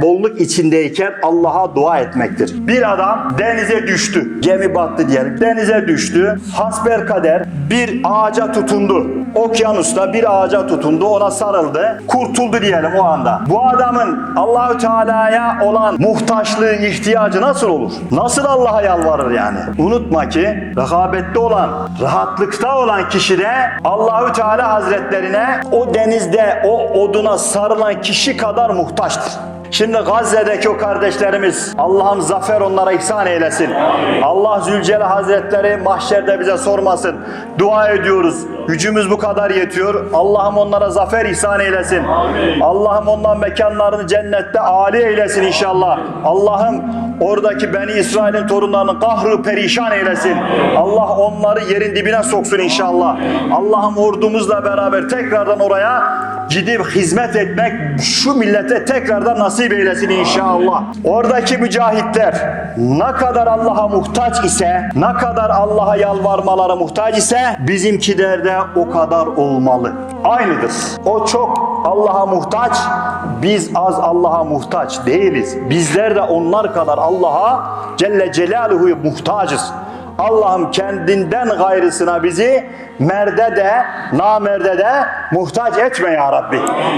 bolluk içindeyken Allah'a dua etmektir. Bir adam denize düştü. Gemi battı diyelim. Denize düştü. Hasber kader bir ağaca tutundu. Okyanusta bir ağaca tutundu. Ona sarıldı. Kurtuldu diyelim o anda. Bu adamın Allahü Teala'ya olan muhtaçlığı, ihtiyacı nasıl olur? Nasıl Allah'a yalvarır yani? Unutma ki rekabette olan, rahatlıkta olan kişi de Allahü Teala Hazretlerine o denizde o oduna sarılan kişi kadar muhtaçtır. Şimdi Gazze'deki o kardeşlerimiz Allah'ım zafer onlara ihsan eylesin. Allah Zülcelal Hazretleri mahşerde bize sormasın. Dua ediyoruz. Gücümüz bu kadar yetiyor. Allah'ım onlara zafer ihsan eylesin. Allah'ım onların mekanlarını cennette âli eylesin inşallah. Allah'ım oradaki Beni İsrail'in torunlarını kahrı perişan eylesin. Allah onları yerin dibine soksun inşallah. Allah'ım ordumuzla beraber tekrardan oraya gidip hizmet etmek şu millete tekrardan nasip eylesin inşallah. Oradaki mücahitler ne kadar Allah'a muhtaç ise, ne kadar Allah'a yalvarmaları muhtaç ise bizimkiler de o kadar olmalı. Aynıdır. O çok Allah'a muhtaç, biz az Allah'a muhtaç değiliz. Bizler de onlar kadar Allah'a Celle Celaluhu'ya muhtacız. Allah'ım kendinden gayrısına bizi merde de namerde de muhtaç etme ya Rabbi.